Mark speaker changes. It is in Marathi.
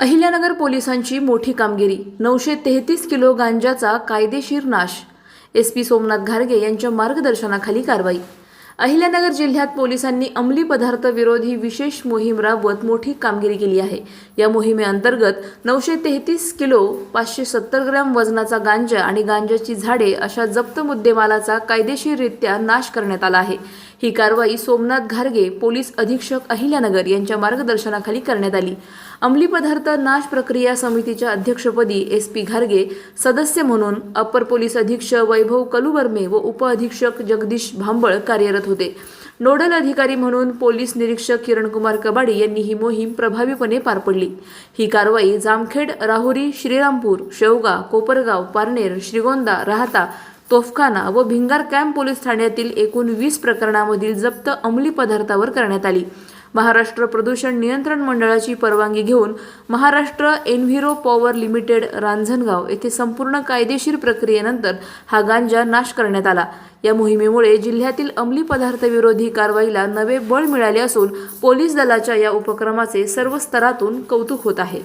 Speaker 1: अहिल्यानगर पोलिसांची मोठी कामगिरी. नऊशे तेहतीस किलो गांजाचा कायदेशीर नाश. एस पी सोमनाथ घारगे यांच्या मार्गदर्शनाखाली कारवाई. अहिल्यानगर जिल्ह्यात पोलिसांनी अंमली पदार्थ विरोधी विशेष मोहीम राबवत मोठी कामगिरी केली आहे. या मोहिमेअंतर्गत नऊशे तेहतीस किलो पाचशे सत्तर ग्रॅम वजनाचा गांजा आणि गांजाची झाडे अशा जप्त मुद्देमालाचा कायदेशीररित्या नाश करण्यात आला आहे. ही कारवाई सोमनाथ घारगे पोलीस अधीक्षक अहिल्यानगर यांच्या मार्गदर्शनाखाली करण्यात आली. अंमली पदार्थ नाश प्रक्रिया समितीच्या अध्यक्षपदी एस पी घारगे सदस्य म्हणून अपर पोलीस अधीक्षक वैभव कलुवर्मे व उपअधीक्षक जगदीश भांबळ कार्यरत होते. नोडल अधिकारी म्हणून पोलीस निरीक्षक किरणकुमार कबाडी यांनी ही मोहीम प्रभावीपणे पार पडली. ही कारवाई जामखेड राहुरी श्रीरामपूर शेवगा कोपरगाव पारनेर श्रीगोंदा राहता तोफखाना व भिंगार कॅम्प पोलीस ठाण्यातील एकूण वीस प्रकरणामधील जप्त अंमली पदार्थावर करण्यात आली. महाराष्ट्र प्रदूषण नियंत्रण मंडळाची परवानगी घेऊन Maharashtra enviro power limited Ranjangaon येथे संपूर्ण कायदेशीर प्रक्रियेनंतर हा गांजा नाश करण्यात आला. या मोहिमेमुळे जिल्ह्यातील अंमली पदार्थ विरोधी कारवाईला नवे बळ मिळाले असून पोलीस दलाच्या या उपक्रमाचे सर्व स्तरातून कौतुक होत आहे.